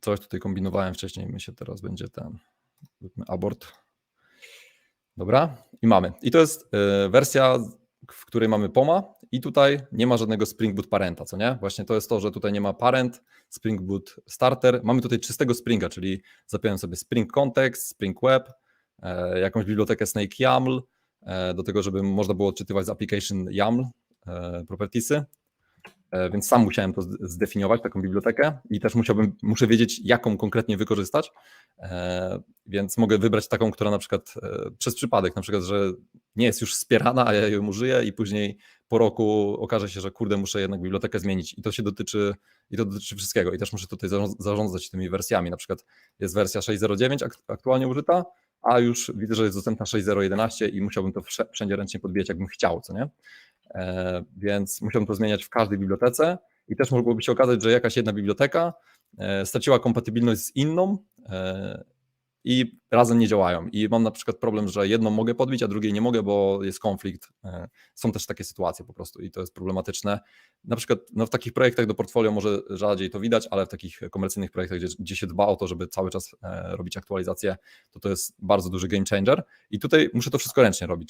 Coś tutaj kombinowałem wcześniej, my się teraz będzie ten, abort. Dobra, i mamy. I to jest y, wersja, w której mamy POMA i tutaj nie ma żadnego Spring Boot parenta, co nie? Właśnie to jest to, że tutaj nie ma parent, Spring Boot starter. Mamy tutaj czystego Springa, czyli zapiąłem sobie Spring Context, Spring Web, e, jakąś bibliotekę Snake YAML, e, do tego, żeby można było odczytywać z application YAML e, propertiesy. E, Więc sam musiałem to zdefiniować, taką bibliotekę i też musiałbym, muszę wiedzieć, jaką konkretnie wykorzystać. E, Więc mogę wybrać taką, która na przykład e, przez przypadek, na przykład, że nie jest już wspierana, a ja ją użyję i później po roku okaże się, że kurde, muszę jednak bibliotekę zmienić i to się dotyczy, i to dotyczy wszystkiego i też muszę tutaj zarząd- zarządzać tymi wersjami, na przykład jest wersja 6.09 ak- aktualnie użyta, a już widzę, że jest dostępna 6.0.11 i musiałbym to wszędzie ręcznie podbijać, jakbym chciał, co nie? E, Więc musiałbym to zmieniać w każdej bibliotece i też mogłoby się okazać, że jakaś jedna biblioteka e, straciła kompatybilność z inną e, i razem nie działają. I mam na przykład problem, że jedną mogę podbić, a drugiej nie mogę, bo jest konflikt. Są też takie sytuacje po prostu i to jest problematyczne. Na przykład no w takich projektach do portfolio może rzadziej to widać, ale w takich komercyjnych projektach, gdzie, gdzie się dba o to, żeby cały czas robić aktualizacje, to to jest bardzo duży game changer. I tutaj muszę to wszystko ręcznie robić.